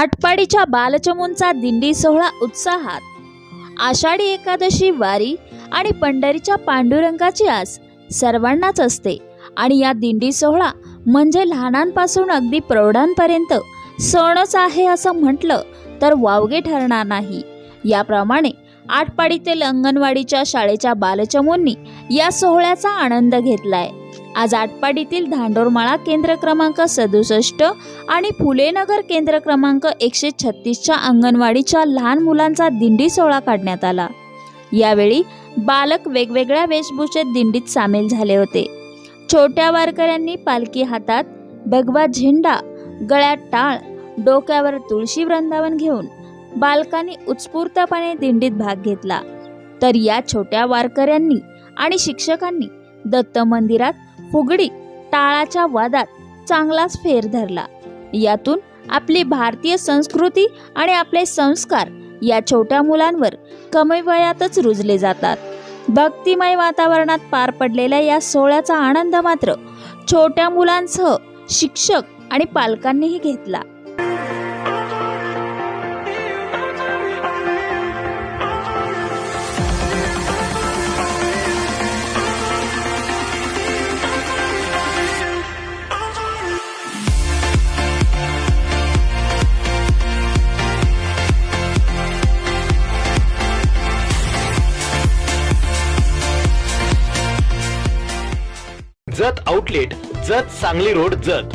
आटपाडीच्या बालचमूंचा दिंडी सोहळा उत्साहात. आषाढी एकादशी वारी आणि पंढरीच्या पांडुरंगाची आस सर्वांनाच असते. आणि या दिंडी सोहळा म्हणजे लहानांपासून अगदी प्रौढांपर्यंत सणच आहे असं म्हटलं तर वावगे ठरणार नाही. याप्रमाणे आटपाडीतील अंगणवाडीच्या शाळेच्या बालचमूंनी या सोहळ्याचा आनंद घेतलाय. आज आटपाडीतील धांडोरमाळा केंद्र क्रमांक सदुसष्ट आणि फुलेनगर केंद्र क्रमांक एकशे छत्तीसच्या अंगणवाडीच्या लहान मुलांचा दिंडी सोहळा काढण्यात आला. यावेळी बालक वेगवेगळ्या वेशभूषेत दिंडीत सामील झाले होते. छोट्या वारकऱ्यांनी पालखी हातात भगवा झेंडा गळ्यात टाळ डोक्यावर तुळशी वृंदावन घेऊन बालकांनी उत्स्फूर्तपणे दिंडीत भाग घेतला. तर या छोट्या वारकऱ्यांनी आणि शिक्षकांनी दत्त मंदिरात फुगडी टाळाच्या वादात चांगलाच फेर धरला. यातून आपली भारतीय संस्कृती आणि आपले संस्कार या छोट्या मुलांवर कमी वयातच रुजले जातात. भक्तिमय वातावरणात पार पडलेल्या या सोहळ्याचा आनंद मात्र छोट्या मुलांसह शिक्षक आणि पालकांनीही घेतला. Jat outlet Jat Sangli road Jat.